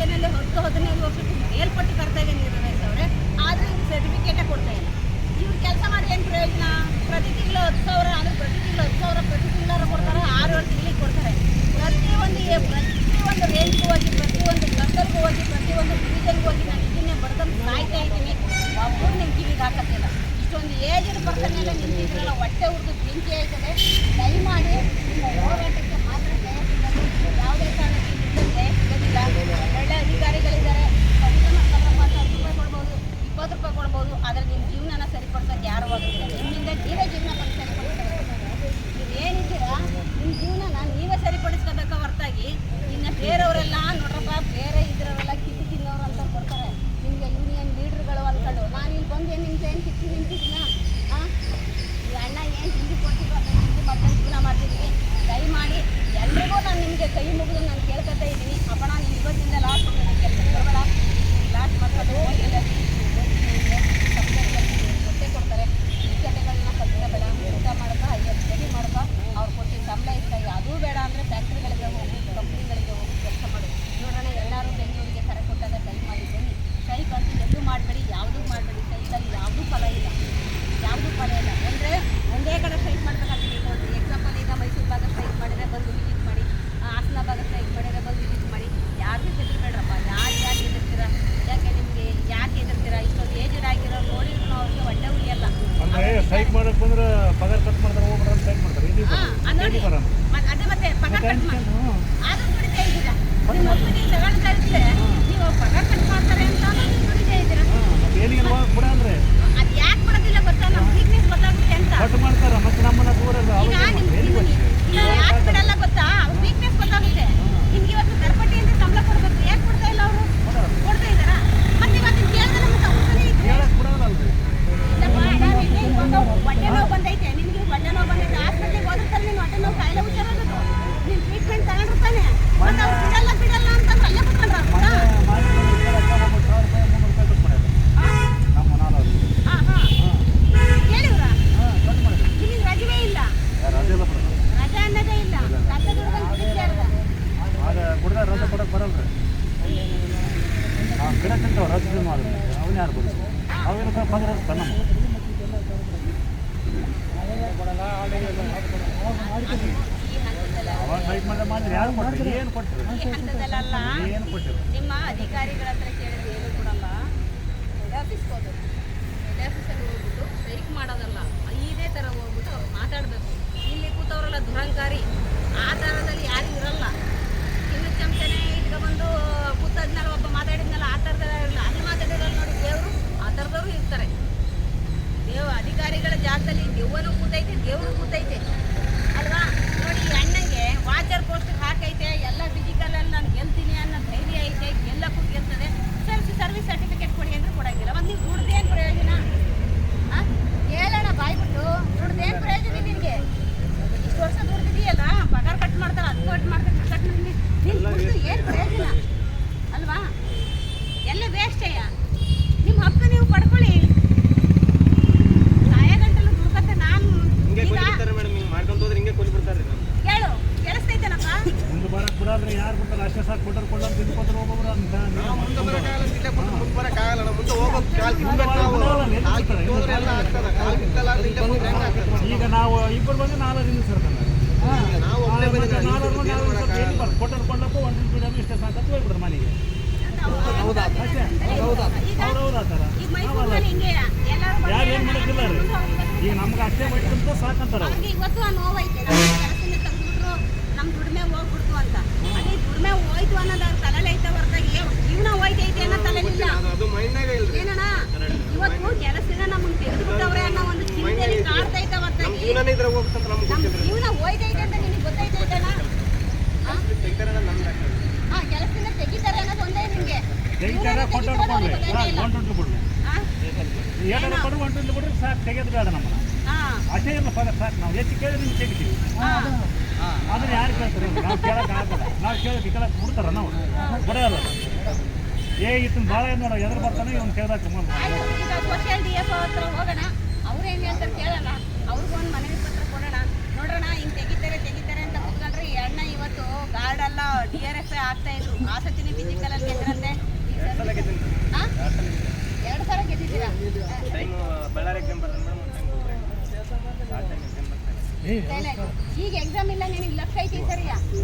ಹತ್ತು ಹದಿನೈದು ವರ್ಷಕ್ಕೆ ಮೇಲ್ಪಟ್ಟು ಕರ್ತವ್ಯ ನಿರ್ವಹಿಸವ್ರೆ ಆದ್ರೆ ಇವ್ರು ಸರ್ಟಿಫಿಕೇಟೇ ಕೊಡ್ತಾ ಇಲ್ಲ. ಇವ್ರು ಕೆಲಸ ಮಾಡಿ ಏನು ಪ್ರಯೋಜನ? ಪ್ರತಿ ತಿಂಗಳು ಹತ್ತು ಸಾವಿರ ಅಂದ್ರೆ ಪ್ರತಿ ತಿಂಗಳು ಹತ್ತು ಸಾವಿರ, ಪ್ರತಿ ತಿಂಗಳಾರ ಕೊಡ್ತಾರೆ. ಆರು ಏಳು ಕೈ ಮುಗಿದು ನಾನು ಕೇಳ್ಕೊತಾ ಇದ್ದೀನಿ. ಅಪ್ಪಣ ನೀನು ಇವತ್ತಿಂದ ಲಾಸ್ಟ್ ಕೆಲಸ ಬರಬೇಡ. ಲಾಸ್ಟ್ ಮಾಡ್ಕೊಂಡು ಕೊಟ್ಟೆ ಕೊಡ್ತಾರೆ ವಿಕೆಟ್ಗಳನ್ನ ಕಲ್ತ್ಕೋಬೇಡ ಊಟ ಮಾಡ್ಕ ಐವತ್ತು ಸ್ಟಡಿ ಮಾಡ್ಕ ಅವ್ರು ಕೊಟ್ಟಿದ್ದ ಸಂಬಳ ಇಷ್ಟ ಅದೂ ಬೇಡ ಅಂದರೆ ಫ್ಯಾಕ್ಟ್ರಿಗಳಿಗೆ ಹೋಗು ಕಂಪ್ನಿಗಳಿಗೆ ಹೋಗಿ ಕೆಲಸ ಮಾಡು ನೋಡೋಣ ಎಲ್ಲರೂ ಬೆಂಗಳೂರಿಗೆ ಕರೆ ಕೊಟ್ಟಾಗ ದಯಮಾಡಿ ಬನ್ನಿ ಸ್ಟ್ರೈಕ್ ಅಂತೂ ಎಲ್ಲೂ ಮಾಡಬೇಡಿ ಯಾವುದೂ ಮಾಡಬೇಡಿ ಸ್ಟ್ರೈಕಲ್ಲಿ ಯಾವುದೂ ಫಲ ಇಲ್ಲ ಯಾವುದೂ ಫಲ ಇಲ್ಲ ಅಂದರೆ ಒಂದೇ ಕಡೆ ಸ್ಟ್ರೈಕ್ ಮಾಡಬೇಕಾಗ್ತದೆ ಈಗ ಒಂದು ಎಕ್ಸಾಂಪಲ್ ಈಗ ಮೈಸೂರು ಭಾಗ ಸ್ಟ್ರೈಕ್ ಮಾಡಿದರೆ ಬಂದು ವಿಸಿಟ್ ಮಾಡಿ ಆ, ಹಾಸನ ಭಾಗ ಸ್ಟ್ರೈಕ್ ಮಾಡಿದರೆ ಬಂದು ವಿಸಿಟ್ ಮಾಡಿ ಯಾರಿಗೂ ಹೆದರ್ಬೇಡ್ರಪ್ಪ ಯಾರು ಯಾಕೆ ಹೆದರ್ತೀರಾ ಯಾಕೆ ನಿಮಗೆ ಯಾಕೆ ಹೆದರ್ತೀರಾ ಇಷ್ಟೊಂದು ಏಜ್ಡ್ ಆಗಿರೋ ನೋಡಿದ್ರು ಅವ್ರಿಗೆ ಹೊಟ್ಟೆ ಉಳಿಯಲ್ಲ ಅಂದ್ರೆ ಸ್ಟ್ರೈಕ್ ಮಾಡಕ್ ಬಂದ್ರೆ ಪಗಾರ ಕಟ್ ಮಾಡ್ತಾರೆ ಹೋಗ್ಬಿಡ್ರೆ ಸ್ಟ್ರೈಕ್ ಮಾಡ್ತಾರೆ ಇದು ಹಾ, ಆ ನೋಡಿ ಬರೋಣ ಮತ್ತ್ ಅದೇ ಮತ್ತೆ ಪಗಾರ ಕಟ್ ಮಾಡಿ ಆದ್ರೂ ದುಡಿತಾ ಇದ್ದೀರಾ? ನಿಮ್ಮ ಒಪ್ಪಿಗೆ ತಗೊಳ್ತಾ ಇದ್ರೆ ನೀವು ಪಗಾರ ಕಟ್ ಮಾಡ್ತಾರೆ ಅಂತ ದುಡಿತಾ ಇದ್ದೀರಾ? ಅದು ಯಾಕೆ ಬಿಡೋದಿಲ್ಲ ಗೊತ್ತಾ ನಮ್ಮ ವೀಕ್ನೆಸ್ ಗೊತ್ತಾಗುತ್ತೆ ಅಂತ ಕಟ್ ಮಾಡ್ತಾರ ಮತ್ತೆ ನಮ್ಮನ್ನ ದೂರಲ್ಲ ಈಗ ನಿಮ್ ಎಲ್ಲಿ ಈಗ ಯಾಕೆ ಬಿಡಲ್ಲ ಗೊತ್ತಾ ಅವ್ರ ವೀಕ್ನೆಸ್ ಗೊತ್ತಾಗುತ್ತೆ ನಿಮ್ಗೆ ಇವತ್ತು ದರ್ಪಟ್ಟಿ ಅಂತ ಸಂಬಳ ಕೊಡ್ಬೇಕು ಯಾಕೆ ಕೊಡ್ತಾ ಇಲ್ಲ ಅವರು ಕೊಡ್ತಾ ಇದ್ದಾರಾ ಮತ್ತೆ ಇವತ್ತು ಕೇಳಿದ್ರೆ ನಮ್ಗೆ ತಗೊಳ್ತಾನೆ ಇದ್ರೆ ಕೇಳಕ್ ಬಿಡೋದಲ್ರಿ ಇಲ್ಲಪ್ಪ, ಅಣ್ಣ, ನಿನ್ನೆ ಇವಾಗ ಹೊಟ್ಟೆ ನೋವು ಬಂದೈತೆ ನಿನ್ಗೆ ಹೊಟ್ಟೆ ನೋವು ಬಂದೈತೆ ಹಾಸ್ಪಿಟ್ಲಿಗೆ ಹೋದ್ರೆ ನೀನು ಹೊಟ್ಟೆ ನೋವು ಕಾಯಿಲೆ ಹುಷಾರಾಗೋದು ನೀನು ಟ್ರೀಟ್ಮೆಂಟ್ ತಗೊಂಡಿರ್ತಾನೆ ಮತ್ತೆ ಅವ್ರು ಬಿಡಲ್ಲ ಬಿಡಲ್ಲ ಅಂತಂದ್ರೆ ಅಲ್ಲೇ ಕುತ್ಕೊಂಡ್ರ ನಮ್ಮ ನಾಲ್ಕು ಹಾಂ ಹಾಂ ಹೇಳಿವ್ರ ಹಾಂ ಕಟ್ ಮಾಡಿದ್ರು ನಿಮಗೆ ರಜವೇ ಇಲ್ಲ ಯಾರು ಅದೆಲ್ಲ ಬಿಡೋದು ರಜಾ ಅನ್ನೋದೇ ಇಲ್ಲ ಕಷ್ಟ ದುಡ್ಕೊಂಡು ದುಡಿಸ್ಯಾರ್ದ ಆಗ ಹುಡುಗ ರಜೆ ಕೊಡಕ್ಕೆ ಬರಲ್ರಿ ನಾವು ಗಿಡ ತಿಂತಾವ ರಜೆ ಮಾಡಿದ್ರೆ ಆಡ್ಬೋದು ಅವೇನು ಹಂತದಲ್ಲ ಅವಾಗ ಫೈಟ್ ಮಾಡಿದ್ರೆ ಯಾರು ಕೊಟ್ಟರು? ಏನು ಕೊಟ್ಟರು ಏನು ಕೊಟ್ಟರು? ನಿಮ್ಮ ಅಧಿಕಾರಿಗಳ ಹತ್ರ ಆ ಥರದವರು ಇರ್ತಾರೆ. ದೇವ ಅಧಿಕಾರಿಗಳ ಜಾಗದಲ್ಲಿ ದೆವ್ವನೂ ಕೂತೈತೆ, ದೇವರು ಕೂತೈತೆ. ಅಲ್ವಾ? ನೋಡಿ ಈ ಅಣ್ಣಂಗೆ ವಾಚರ್ ಪೋಸ್ಟ್ ಹಾಕೈತೆ, ಎಲ್ಲ ಫಿಸಿಕಲ್ ಅಲ್ಲಿ ನಾನು ಗೆಲ್ತೀನಿ ಅನ್ನೋ ಧೈರ್ಯ ಐತೆ, ಗೆಲ್ಲಕ್ಕೂ ಗೆಲ್ತದೆ. ಸರ್ವಿಸ್ ಸರ್ವಿಸ್ ಸರ್ಟಿಫಿಕೇಟ್ ಕೊಡಿ ಅಂದ್ರೆ ಕೊಡಂಗಿಲ್ಲ. ಒಂದು ನೀವು ದುಡ್ದೇನು ಪ್ರಯೋಜನ? ಹೇಳೋಣ ಬಾಯ್ಬಿಟ್ಟು. ದುಡ್ದೇನು ಪ್ರಯೋಜನ ನಿನಗೆ? ಇಷ್ಟು ವರ್ಷ ದುಡ್ದಿದೆಯಲ್ಲ? ಪಗಾರ ಕಟ್ ಮಾಡ್ತಾರೆ ಅದು ಕಟ್ ಮಾಡ್ತಾರೆ ಕಟ್ ಮಾಡಿ ನೀನು ದುಡ್ದು ಏನು ಪ್ರಯೋಜನ? ಅಲ್ವಾ? ಎಲ್ಲ ವೇಸ್ಟಯ್ಯ ನಿಮ್ಮ ಹಕ್ಕು ನೀವು ಪಡ್ಕೊಳ್ಳಿ. ಸಾಯಗಂಟಲು ದುಡ್ಕತ್ತೆ ನಾನು ಹಿಂಗೆ ಈಗ ಕೊಲ್ಬಿಡ್ತಾರೆ ಮೇಡಮ್ ಹಿಂಗೆ ಮಾಡ್ಕೊಂತ ಹೋದ್ರೆ ಹಿಂಗೆ ಕೊಲ್ಬಿಡ್ತಾರೆ ಕೇಳು ಕೇಳಿಸ್ತೈತೇನಪ್ಪ ಮುಂದೆ ಬರಕ್ಕೆ ಬಿಡೋದ್ರೆ ಯಾರು ಬಿಡ್ತಾರೆ ಅಷ್ಟೇ ಸಾಕು ಕೊಟ್ಟರು ಕೊಡೋದು ತಿನ್ಕೊತಾರೆ ಹೋಗೋರು ಅಂತ. ನಾವು ಮುಂದೆ ಬರೋಕ್ಕಾಗಲ್ಲ ಇಲ್ಲೇ ಕೊಟ್ಟು ಮುಂದೆ ಬರೋಕ್ಕಾಗಲ್ಲ ನಾವು ಮುಂದೆ ಕಾಲು ಕಾಲು ಎಲ್ಲ ಆಗ್ತದೆ ಕಾಲು ಕಿತ್ತಲ್ಲ ಅಂದ್ರೆ ಇಲ್ಲೇ ಮುಂದೆ ಹೆಂಗೆ ಆಗ್ತದೆ? ಈಗ ನಾವು ಇಬ್ಬರು ಬಂದು ನಾಲ್ಕು ದಿನ ಸೇರ್ತಾನೆ ನಾವು ಒಬ್ಬನೇ ಮಾಡೋಕ್ಕಾಗಲ್ಲ ಕೊಟ್ಟರು ಕೊಳ್ಳಕ್ಕೂ ಒಂದು ಬಿಡೋದು ಇಷ್ಟೇ ಸಾಕು ಹೋಗ್ಬಿಡ್ತಾರೆ ಮನೆಗೆ. ಯಾರು ಏನು ಮಾಡೋಕ್ಕಿಲ್ಲ ಈಗ ನಮ್ಗೆ ಅಷ್ಟೇ ಬೈತಂತ ಸಾಕಂತಾರೆ ಇವತ್ತು ಆ ನೋವೈತೆ ನಮ್ಮ ದುಡಿಮೆ ಹೋಗ್ಬಿಡ್ತು ಅಂತ ಅದೇ ದುಡಿಮೆ ಹೋಯ್ತು ಅನ್ನೋದು ಅವ್ರ ತಲೆಯಲ್ಲಿ ಐತೆ ಹೊರತಾಗಿ ಜೀವನ ಹೋಯ್ತೈತೆ ಅನ್ನೋ ತಲೆಲಿಲ್ಲ ಅದು- ಅದು ಮೈಂಡ್ನಾಗ ಇಲ್ರಿ ಏನಣ್ಣ ಇವತ್ತು ಕೆಲಸದಿಂದ ನಮ್ಮನ್ನ ತೆಗೆದುಬಿಟ್ಟವ್ರೆ ಅನ್ನೋ ಒಂದು ಚಿಂತೆಯಲ್ಲಿ ಕಾಡ್ತೈತೆ ನಮ್ಮ ಹೊರತಾಗಿ ಜೀವನನೇ ಇದ್ರೆ ಹೋಗ್ತಂತ ನಮ್ಗೆ ನಮ್ಮ ಗೊತ್ತಿಲ್ರಿ ಜೀವನ ಹೋಯ್ತೈತೆ ಅಂತ ನಿನಗೆ ಗೊತ್ತೈತೈತೇನ ತೆಗ್ತಾರೆ ನಮ್ಗೆ ಹಾ ತೆಗಿತಾರೆ ಅನ್ನೋದು ಒಂದೇ ನಿಮಗೆ? ತೆಗಿತಾರೆ ಕೊಟ್ಟರು ಕೊಡ್ಲಿ ಒನ್ ಟ್ವೆಂಟಿ ಬಿಡ್ಲಿ. ಏನಾರ ಕೊಡು ಒನ್ ಟ್ವೆಂಟಿ ಬಿಡ್ರಿ ಸಾಕು ತೆಗೆದು ಬೇಡ ನಮ್ಮ ಅಷ್ಟೇ ಇಲ್ಲ ಪದ ಸಾಕು ನಾವು. ಹೆಚ್ಚು ಕೇಳಿದ್ರೆ ನಿಮ್ಗೆ ತೆಗಿತೀವಿ ಅದನ್ನ ಯಾರು ಕೇಳ್ತಾರೆ? ನಾವು ಕೇಳಕ್ಕೆ ಆಗಲ್ಲ ನಾವು ಕೇಳಿ ಕೇಳಕ್ಕೆ ಬಿಡ್ತಾರ ನಾವು. ಬಿಡೋಲ್ಲ ಏ ಇತ್ತು ಭಾಳ ನೋಡ ಎದುರು ಬರ್ತಾನೆ ಇವ್ನು ಕೇಳ್ದಾಕ ಮುಂದೆ ಆಯ್ತು ಈಗ ಸೋಷಿಯಲ್ ಡಿ ಎಫ್ ಹತ್ರ ಹೋಗೋಣ ಅವ್ರು ಏನು ಹೇಳ್ತಾರೆ ಕೇಳೋಣ ಅವ್ರಿಗೊಂದು ಮನವಿ ಪತ್ರ ಕೊಡೋಣ ನೋಡೋಣ ಹಿಂಗೆ ತೆಗಿತಾರೆ ತೆಗಿತಾರೆ ಅಂತ ಕೂತ್ಕೊಂಡ್ರೆ ಈ ಅಣ್ಣ ಇವತ್ತು ಗಾರ್ಡ್ ಎಲ್ಲ ಡಿ ಆರ್ ಎಫ್ ಆಗ್ತಾ ಇದ್ರು ಆಸಕ್ತಿನಿ ಫಿಸಿಕಲ್ ಅಲ್ಲಿ ಗೆದ್ರಂತೆ ಸಲ ಗೆದ್ದೀನಿ ಆ? ಎರಡು ಸಲ ಗೆದ್ದಿದ್ದೀರಾ ಟೈಮ್ ಬಳ್ಳಾರಿ ಎಕ್ಸಾಮ್ ಬರ್ತಾನೆ ಎಕ್ಸಾಮ್ ಬರ್ತಾನೆ ಏ ಈಗ ಎಕ್ಸಾಮ್ ಇಲ್ಲ ನಿನಗೆ ಲಕ್ಷ ಐತಿ ಸರಿಯಾ?